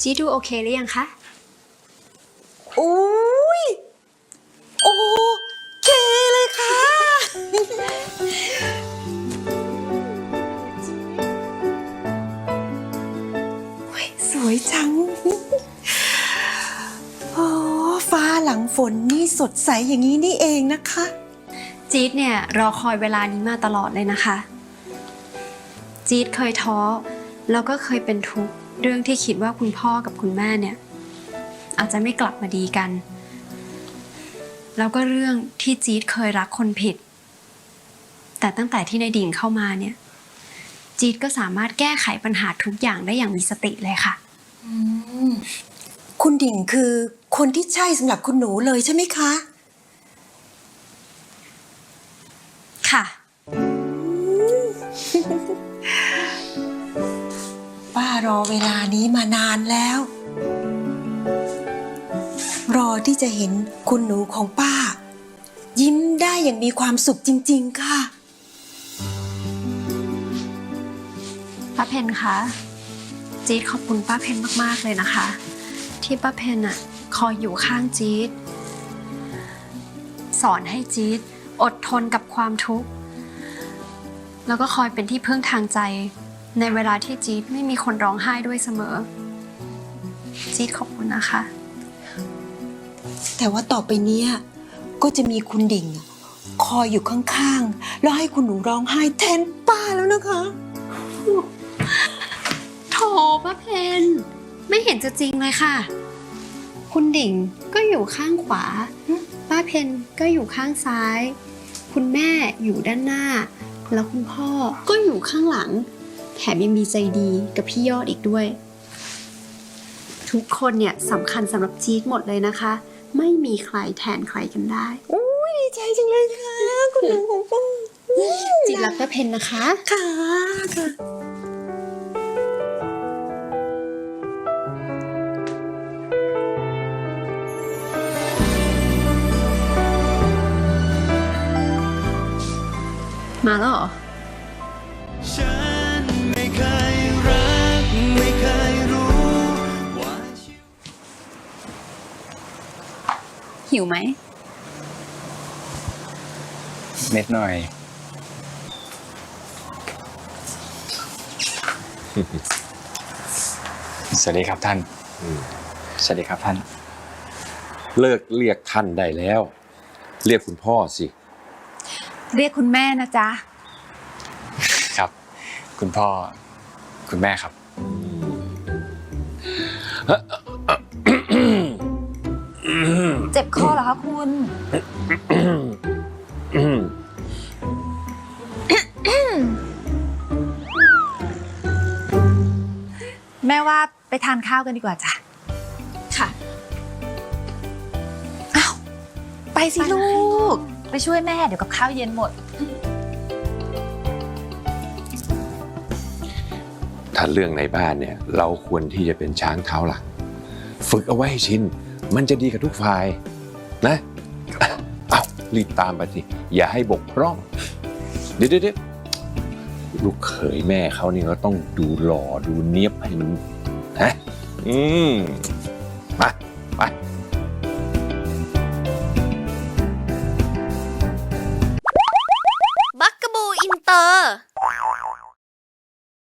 จีดดูโอเคหรือยังคะ อุ้ย โอเคเลยค่ะโอ้ยสวยจัง โอ้ฟ้าหลังฝนนี่สดใสอย่างนี้นี่เองนะคะ จี๊ดเนี่ยรอคอยเวลานี้มาตลอดเลยนะคะ จี๊ดเคยท้อ แล้วก็เคยเป็นทุกข์เรื่องที่คิดว่าคุณพ่อกับคุณแม่เนี่ย อาจจะไม่กลับมาดีกัน แล้วก็เรื่องที่จี๊ดเคยรักคนผิด แต่ตั้งแต่ที่ในดิ่งเข้ามาเนี่ย จี๊ดก็สามารถแก้ไขปัญหาทุกอย่างได้อย่างมีสติเลยค่ะ คุณดิ่งคือคนที่ใช่สำหรับคุณหนูเลยใช่ไหมคะ ค่ะป้ารอเวลานี้มานานแล้ว รอที่จะเห็นคุณหนูของป้า ยิ้มได้อย่างมีความสุขจริง ๆ ค่ะป้าเพนคะจี๊ดขอบคุณป้าเพนมาก ๆ เลยนะคะ ที่ป้าเพนอะคอยอยู่ข้างจี๊ดสอนให้จี๊ดอดทนกับความทุกข์ แล้วก็คอยเป็นที่พึ่งทางใจ ในเวลาที่จี๊ดไม่มีคนร้องไห้ด้วยเสมอ จี๊ดขอบคุณนะคะ แต่ว่าต่อไปเนี้ยก็จะมีคุณดิ่ง คอยอยู่ข้างๆ แล้วให้คุณหนูร้องไห้แทนป้าแล้วนะคะโถป้าเพนไม่เห็นจะจริงเลยค่ะ คุณดิ่งก็อยู่ข้างขวา ป้าเพนก็อยู่ข้างซ้าย คุณแม่อยู่ด้านหน้า แล้วคุณพ่อก็อยู่ข้างหลัง แถมยังมีใจดีกับพี่ยอดอีกด้วย ทุกคนเนี่ยสำคัญสำหรับจี๊ดหมดเลยนะคะ ไม่มีใครแทนใครกันได้ดีใจจังเลยค่ะ คุณหนูของป้าจี๊ดรักป้าเพนนะคะ ค่ะค่ะมาแล้วเหรอ หิวไหมเม็ดหน่อย สวัสดีครับท่าน สวัสดีครับท่าน เลิกเรียกท่านได้แล้ว เรียกคุณพ่อสิ เรียกคุณแม่นะจ๊ะ ครับ คุณพ่อ คุณแม่ครับ เจ็บคอเหรอคะคุณ แม่ว่าไปทานข้าวกันดีกว่าจ้ะ ค่ะ อ้าว ไปสิลูก ไปช่วยแม่เดี๋ยวกับข้าวเย็นหมด ถ้าเรื่องในบ้านเนี่ย เราควรที่จะเป็นช้างเท้าหลัง ฝึกเอาไว้ให้ชิน มันจะดีกับทุกฝ่ายนะเอารีบตามไปสิอย่าให้บกพร่อง เดี๋ยวเดี๋ยวเดี๋ยวลูกเขยแม่เขานี่ก็ต้องดูหล่อดูเนียบให้มันฮะอืม ไป ไป